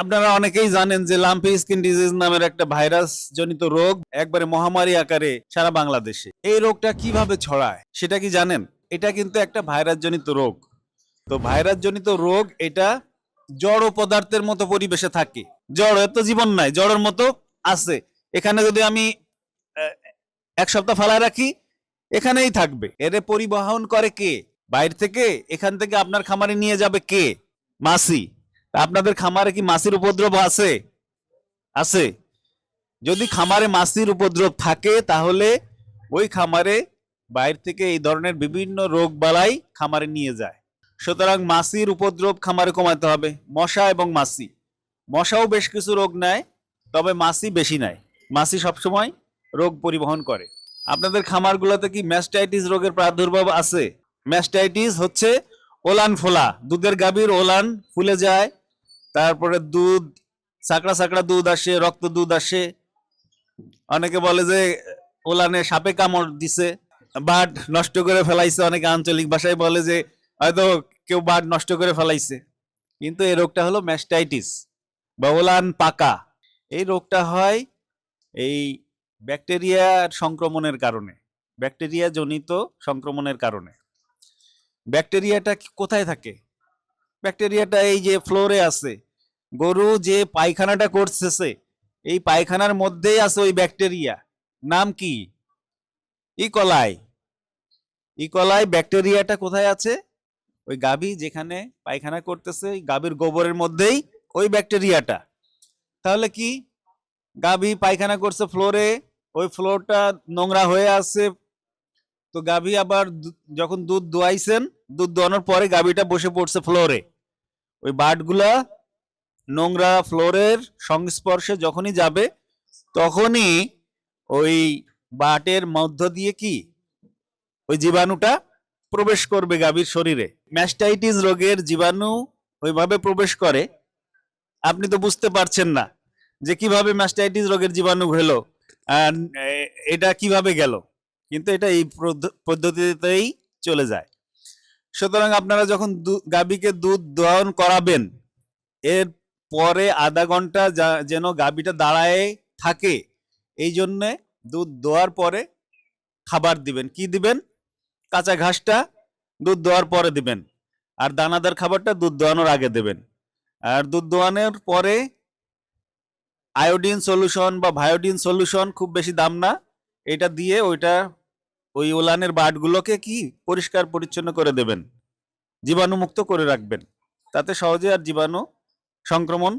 আপনারা অনেকেই জানেন যে লাম্পি স্কিন ডিজিজ নামের একটা ভাইরাস জনিত রোগ একবারে মহামারী আকারে সারা বাংলাদেশে। এই রোগটা কীভাবে ছড়ায় সেটা কি জানেন? এটা কিন্তু একটা ভাইরাস জনিত রোগ। তো ভাইরাস জনিত রোগ এটা জড় পদার্থের মতো পরিবেশে থাকে। জড় এত জীবন নাই, জড়ের মতো আছে। এখানে যদি আমি এক সপ্তাহ ফালায় রাখি, এখানেই থাকবে। এরে পরিবহন করে কে? বাইরে থেকে? এখান থেকে আপনার খামারে নিয়ে যাবে কে? মাসি। আপনাদের খামারে কি মাসির উপদ্রব আছে? আছে। যদি খামারে মাসির উপদ্রব থাকে, তাহলে ওই খামারে বাইরে থেকে এই ধরনের বিভিন্ন রোগ বালাই খামারে নিয়ে যায়। সুতরাং মাসির উপদ্রব খামারে কমাতে হবে। মশা এবং মাসি মশাও বেশ কিছু রোগ নেয়, তবে মাসি বেশি নেয়। মাসি সবসময় রোগ পরিবহন করে। আপনাদের খামারগুলোতে কি ম্যাস্টাইটিস রোগের প্রাদুর্ভাব আছে? ম্যাস্টাইটিস হচ্ছে ওলান ফোলা। দুধের গাভীর ওলান ফুলে যায় তারপরে দুধ, সাকড়া সাকড়া দুধ আসে, রক্ত দুধ আসে। অনেকে বলে যে, ওলানে সাপে কামড় দিছে, বাট নষ্ট করে ফেলাইছে। অনেকে আঞ্চলিক ভাষায় বলে যে, হয়তো কেউ বাট নষ্ট করে ফেলাইছে। কিন্তু এই রোগটা হলো ম্যাস্টাইটিস বা ওলান পাকা। এই রোগটা হয় এই ব্যাকটেরিয়ার সংক্রমণের কারণে ব্যাকটেরিয়া জনিত সংক্রমণের কারণে। ব্যাকটেরিয়াটা কোথায় থাকে? ব্যাকটেরিয়াটা এই যে ফ্লোরে আছে গরু যে পায়খানাটা করতেছে, এই পায়খানার মধ্যেই আছে ওই ব্যাকটেরিয়া নাম কি? ইকলাই ইকলাই ব্যাকটেরিয়াটা কোথায় আছে? ওই গাভী যেখানে পায়খানা করতেছে গাভীর গোবরের মধ্যেই ওই ব্যাকটেরিয়াটা তাহলে কি? গাভী পায়খানা করছে ফ্লোরে ওই ফ্লোরটা নোংরা হয়ে আছে। তো গাভী আবার যখন দুধ দোয়াইছেন, দুধ দোয়ানোর পরে গাভীটা বসে পড়ছে ফ্লোরে ওই বাটগুলা নোংরা ফ্লোরের সংস্পর্শে যখনই যাবে, তখনই ওই বাটের মধ্য দিয়ে কি? ওই জীবাণুটা প্রবেশ করবে গাভীর শরীরে। ম্যাস্টাইটিস রোগের জীবাণু ওইভাবে প্রবেশ করে। আপনি তো বুঝতে পারছেন না যে কীভাবে ম্যাস্টাইটিস রোগের জীবাণু হলো আর এটা কীভাবে গেল। কিন্তু এটা এই পদ্ধ- পদ্ধতিতেই চলে যায়। সুতরাং আপনারা যখন গাভীকে দুধ দহন করাবেন, এর পরে আধা ঘণ্টা যেন গাভীটা দাঁড়ায় থাকে। এই জন্যে দুধ দোয়ার পরে খাবার দিবেন। কি দিবেন? কাঁচা ঘাসটা দুধ দোয়ার পরে দিবেন। আর দানাদার খাবারটা দুধ দোয়ানোর আগে দেবেন। আর দুধ দোয়ানোর পরে আয়োডিন সলিউশন বা ভায়োডিন সলিউশন খুব বেশি দাম না। এটা দিয়ে ওইটা, ওই ওলানের বাটগুলোকে কি পরিষ্কার পরিচ্ছন্ন করে দেবেন। জীবাণুমুক্ত করে রাখবেন। তাতে সহজে আর জীবাণু সংক্রমণ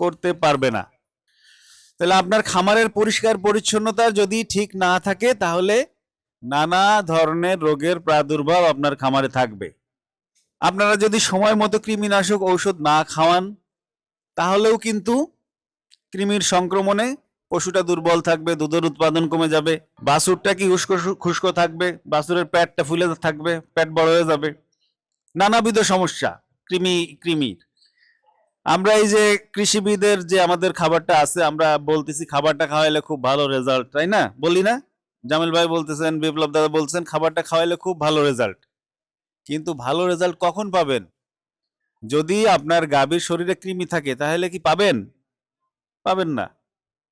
করতে পারবে না। তাহলে আপনার খামারের পরিষ্কার পরিচ্ছন্নতা যদি ঠিক না থাকে, তাহলে নানা ধরনের রোগের প্রাদুর্ভাব আপনার খামারে থাকবে। আপনারা যদি সময় মতো কৃমিনাশক ঔষধ না খাওয়ান, তাহলেও কিন্তু কৃমির সংক্রমণে পশুটা দুর্বল থাকবে, দুধের উৎপাদন কমে যাবে, বাছুরটা কি উস্কো খুস্কো থাকবে, বাছুরের প্যাটটা ফুলে থাকবে প্যাট বড় হয়ে যাবে। নানাবিধ সমস্যা কৃমি, কৃমির। আমরা এই যে কৃষিবিদের যে আমাদের খাবারটা আছে, আমরা বলতেছি খাবারটা খাওয়াইলে খুব ভালো রেজাল্ট তাই না? বলি না? জামিল ভাই বলতেছেন, বিপ্লব দাদা বলছেন, খাবারটা খাওয়াইলে খুব ভালো রেজাল্ট কিন্তু ভালো রেজাল্ট কখন পাবেন? যদি আপনার গাভীর শরীরে কৃমি থাকে, তাহলে কি পাবেন? পাবেন না।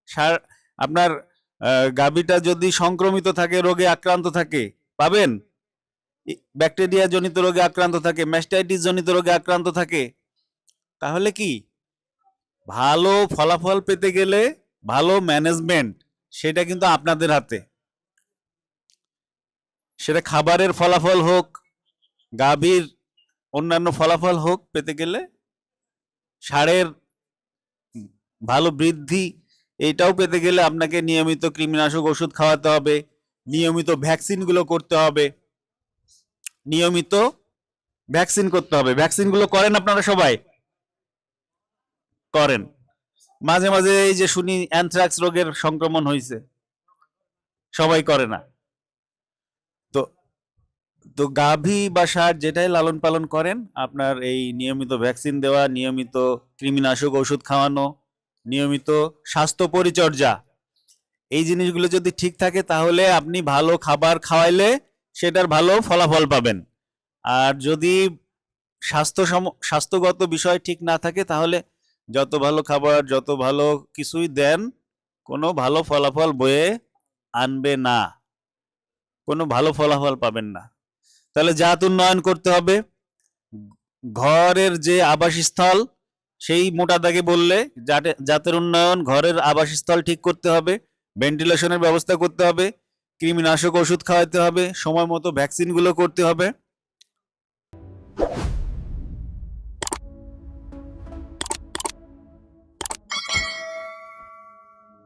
সার, আপনার গাভীটা যদি সংক্রমিত থাকে, রোগে আক্রান্ত থাকে, পাবেন? ব্যাকটেরিয়া জনিত রোগে আক্রান্ত থাকে ম্যাস্টাইটিস জনিত রোগে আক্রান্ত থাকে তাহলে কি? ভালো ফলাফল পেতে গেলে ভালো ম্যানেজমেন্ট সেটা কিন্তু আপনাদের হাতে। সেটা খাবারের ফলাফল হোক, গাভীর অন্যান্য ফলাফল হোক, পেতে গেলে সারের ভালো বৃদ্ধি এইটাও পেতে গেলে আপনাকে নিয়মিত কৃমিনাশক ওষুধ খাওয়াতে হবে, নিয়মিত ভ্যাকসিনগুলো করতে হবে, নিয়মিত ভ্যাকসিন করতে হবে। ভ্যাকসিনগুলো করেন আপনারা সবাই। করেন। মাঝে মাঝে এই যে শুনি অ্যানথ্রাক্স রোগের সংক্রমণ হয়েছে সবাই করে না। তো তো গাভী বা সার যেটাই লালন পালন করেন, আপনার এই নিয়মিত ভ্যাকসিন দেওয়া, নিয়মিত কৃমিনাশক ওষুধ খাওয়ানো, নিয়মিত স্বাস্থ্য পরিচর্যা, এই জিনিসগুলো যদি ঠিক থাকে তাহলে আপনি ভালো খাবার খাওয়াইলে সেটার ভালো ফলাফল পাবেন। আর যদি স্বাস্থ্য স্বাস্থ্যগত বিষয় ঠিক না থাকে তাহলে যত ভালো খাবার, যত ভালো কিছুই দেন, কোনো ভালো ফলাফল বয়ে আনবে না। কোনো ভালো ফলাফল পাবেন না। তাহলে জাত উন্নয়ন করতে হবে। ঘরের যে আবাসস্থল, সেই মোটা দাগে বললে জাতে- জাতের উন্নয়ন, ঘরের আবাসস্থল ঠিক করতে হবে। ভেন্টিলেশনের ব্যবস্থা করতে হবে। কৃমিনাশক ওষুধ খাওয়াতে হবে। সময় মতো ভ্যাকসিনগুলো করতে হবে।